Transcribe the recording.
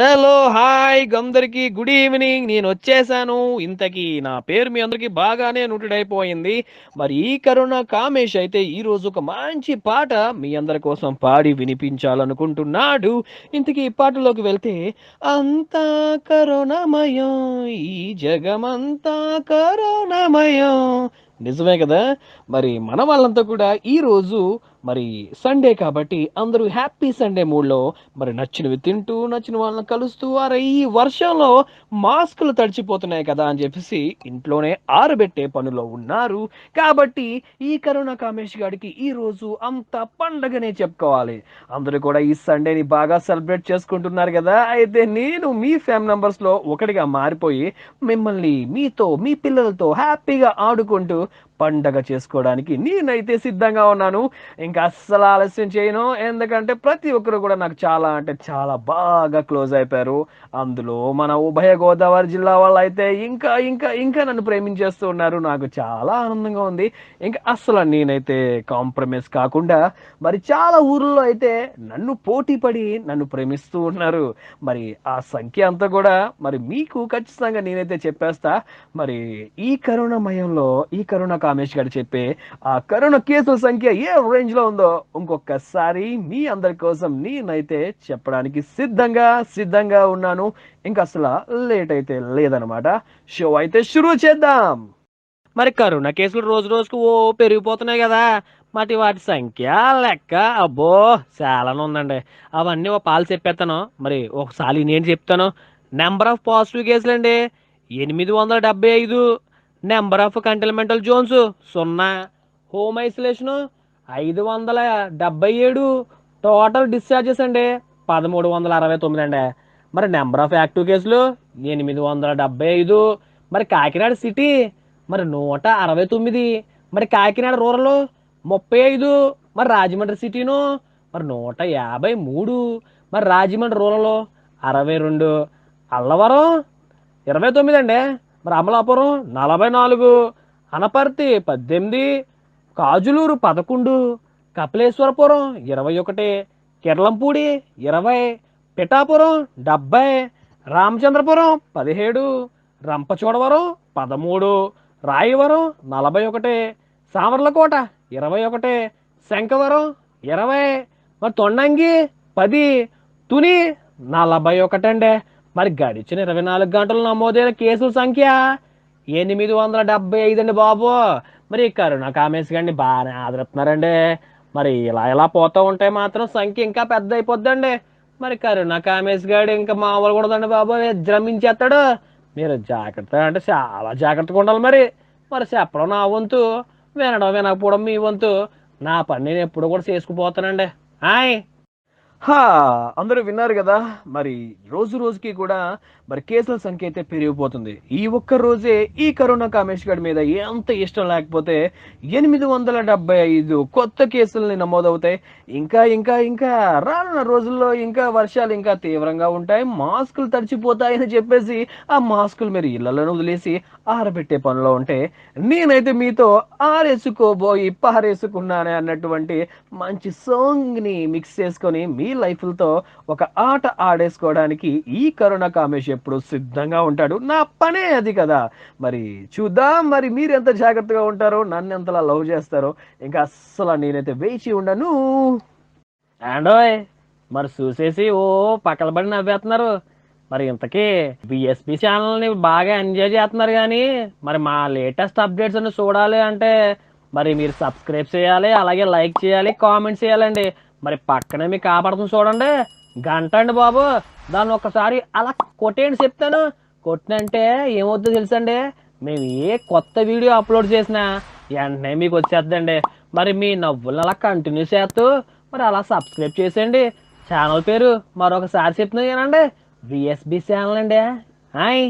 Hello hi అందరికి good evening. నేను వచ్చేసాను. ఇంతకీ నా పేరు మీ అందరికీ బాగానే నోటెడ్ అయిపోయింది. మరి ఈ కరోనా కామేష్ అయితే ఈరోజు ఒక మంచి పాట మీ అందరి కోసం పాడి వినిపించాలనుకుంటున్నాడు. ఇంతకీ ఈ పాటలోకి వెళ్తే అంతా కరోనామయం ఈ జగమంతా కరోనామయం నిజమే కదా? మరి మన వాళ్ళంతా కూడా ఈ రోజు మరి సండే కాబట్టి అందరూ హ్యాపీ సండే మూడ్లో మరి నచ్చినవి తింటూ నచ్చిన వాళ్ళని కలుస్తూ అరే ఈ వర్షంలో మాస్కులు తడిచిపోతున్నాయి కదా అని చెప్పేసి ఇంట్లోనే ఆరబెట్టే పనిలో ఉన్నారు. కాబట్టి ఈ కరోనా కామేష్ గారికి ఈ రోజు అంత పండగనే చెప్పుకోవాలి. అందరూ కూడా ఈ సండేని బాగా సెలబ్రేట్ చేసుకుంటున్నారు కదా. అయితే నేను మీ ఫ్యామ్ మెంబర్స్లో ఒకటిగా మారిపోయి మిమ్మల్ని మీతో మీ పిల్లలతో హ్యాపీగా ఆడుకుంటూ పండగ చేసుకోవడానికి నేనైతే సిద్ధంగా ఉన్నాను. ఇంకా అస్సలు ఆలస్యం చేయను. ఎందుకంటే ప్రతి ఒక్కరు కూడా నాకు చాలా అంటే చాలా బాగా క్లోజ్ అయిపోయారు. అందులో మన ఉభయ గోదావరి జిల్లా వాళ్ళు అయితే ఇంకా ఇంకా ఇంకా నన్ను ప్రేమించేస్తూ ఉన్నారు. నాకు చాలా ఆనందంగా ఉంది. ఇంకా అస్సలు నేనైతే కాంప్రమైజ్ కాకుండా మరి చాలా ఊర్లో అయితే నన్ను పోటీ పడి నన్ను ప్రేమిస్తూ ఉన్నారు. మరి ఆ సంఖ్య అంతా కూడా మరి మీకు ఖచ్చితంగా నేనైతే చెప్పేస్తా. మరి ఈ కరోనా మయంలో ఈ కరోనా కామేష్ గారు చెప్పే ఆ కరోనా కేసుల సంఖ్య ఏ రేంజ్లో ఉందో ఇంకొకసారి మీ అందరి కోసం నేనైతే చెప్పడానికి సిద్ధంగా సిద్ధంగా ఉన్నాను. ఇంకా అసలు లేట్ అయితే లేదనమాట షో అయితే షురూ చేద్దాం. మరి కరోనా కేసులు రోజు రోజుకు ఓ పెరిగిపోతున్నాయి కదా. మరి వాటి సంఖ్య లెక్క? అబ్బో చాలానే ఉందండి. అవన్నీ ఓ పాలు చెప్పేస్తాను మరి ఒకసారి నేను చెప్తాను. నెంబర్ ఆఫ్ పాజిటివ్ కేసులు అండి ఎనిమిది వందల డెబ్బై ఐదు. నెంబర్ ఆఫ్ కంటైన్మెంటల్ జోన్స్ సున్నా. హోమ్ ఐసోలేషను ఐదు వందల డెబ్బై ఏడు. టోటల్ డిశ్చార్జెస్ అండి పదమూడు వందల అరవై తొమ్మిది అండి. మరి నెంబర్ ఆఫ్ యాక్టివ్ కేసులు ఎనిమిది వందల డెబ్బై ఐదు. మరి కాకినాడ సిటీ మరి నూట అరవై తొమ్మిది. మరి కాకినాడ రూరల్ ముప్పై ఐదు. మరి రాజమండ్రి సిటీను మరి నూట యాభై మూడు. మరి రాజమండ్రి రూరల్ అరవై రెండు. అల్లవరం ఇరవై తొమ్మిది అండి. మరి అమలాపురం నలభై నాలుగు అనపర్తి పద్దెనిమిది కాజులూరు పదకొండు కపిలేశ్వరపురం ఇరవై ఒకటి కిర్లంపూడి ఇరవై పిఠాపురం డెబ్బై రామచంద్రపురం పదిహేడు రంపచోడవరం పదమూడు రాయవరం నలభై ఒకటి సామర్లకోట ఇరవై ఒకటి శంకవరం ఇరవై మరి తొండంగి పది తుని నలభై ఒకటండి. మరి గడిచిన ఇరవై నాలుగు గంటలు నమోదైన కేసుల సంఖ్య ఎనిమిది వందల డెబ్బై ఐదు అండి బాబు. మరి కరోనా కామేసి గారిని బాగానే ఆదరిస్తున్నారండి. మరి ఇలా ఇలా పోతూ ఉంటే మాత్రం సంఖ్య ఇంకా పెద్ద అయిపోద్దండి మరి కరోనా కామేసి గారు ఇంకా మామూలు కూడదండి బాబు. విజృంభించేస్తాడు మీరు జాగ్రత్త అంటే చాలా జాగ్రత్తగా ఉండాలి మరి. మరి చెప్పడం నా వంతు వినడం వినకపోవడం మీ వంతు. నా పని నేను ఎప్పుడు కూడా చేసుకుపోతానండి. హాయ్ హా అందరూ విన్నారు కదా. మరి రోజు రోజుకి కూడా మరి కేసుల సంఖ్య అయితే పెరిగిపోతుంది. ఈ ఒక్క రోజే ఈ కరోనా కామేష్ గడ్ మీద ఎంత ఇష్టం లేకపోతే ఎనిమిది వందల డెబ్బై ఐదు కొత్త కేసులని నమోదవుతాయి. ఇంకా ఇంకా ఇంకా రానున్న రోజుల్లో ఇంకా వర్షాలు ఇంకా తీవ్రంగా ఉంటాయి. మాస్కులు తడిచిపోతాయని చెప్పేసి ఆ మాస్కులు మీరు ఇళ్ళలోనే వదిలేసి ఆరబెట్టే పనిలో ఉంటే నేనైతే మీతో ఆరేసుకోబోయి పారేసుకున్నానే అన్నటువంటి మంచి సాంగ్ని మిక్స్ చేసుకొని మీ లైఫ్లతో ఒక ఆట ఆడేసుకోవడానికి ఈ కరోనా కామేష్ ఎప్పుడు సిద్ధంగా ఉంటాడు. నా పనే అది కదా! మరి చూద్దాం మరి మీరు ఎంత జాగ్రత్తగా ఉంటారో నన్ను ఎంతలా లవ్ చేస్తారో ఇంకా అస్సలు నేనైతే వేచి ఉండను. అండోయ్ మరి చూసేసి ఓ పక్కలబడి నవ్వేస్తున్నారు. మరి ఇంతకీ బిఎస్పి ఛానల్ని బాగా ఎంజాయ్ చేస్తున్నారు కానీ మరి మా లేటెస్ట్ అప్డేట్స్ అన్ని చూడాలి అంటే మరి మీరు సబ్స్క్రైబ్ చేయాలి అలాగే లైక్ చేయాలి కామెంట్ చేయాలండి. మరి పక్కనే మీకు కాపాడుతుంది చూడండి. గంట అండి బాబు. దాన్ని ఒక్కసారి అలా కొట్టేయండి చెప్తాను. కొట్టినంటే ఏమవుతుందో తెలుసండి? మేము ఏ కొత్త వీడియో అప్లోడ్ చేసినా వెంటనే మీకు వచ్చేద్దండి మరి మీ నవ్వులను అలా కంటిన్యూ చేస్తూ మరి అలా సబ్స్క్రైబ్ చేసేయండి. ఛానల్ పేరు మరొకసారి చెప్తున్నాను విఎస్బి ఛానల్ అండి. హాయ్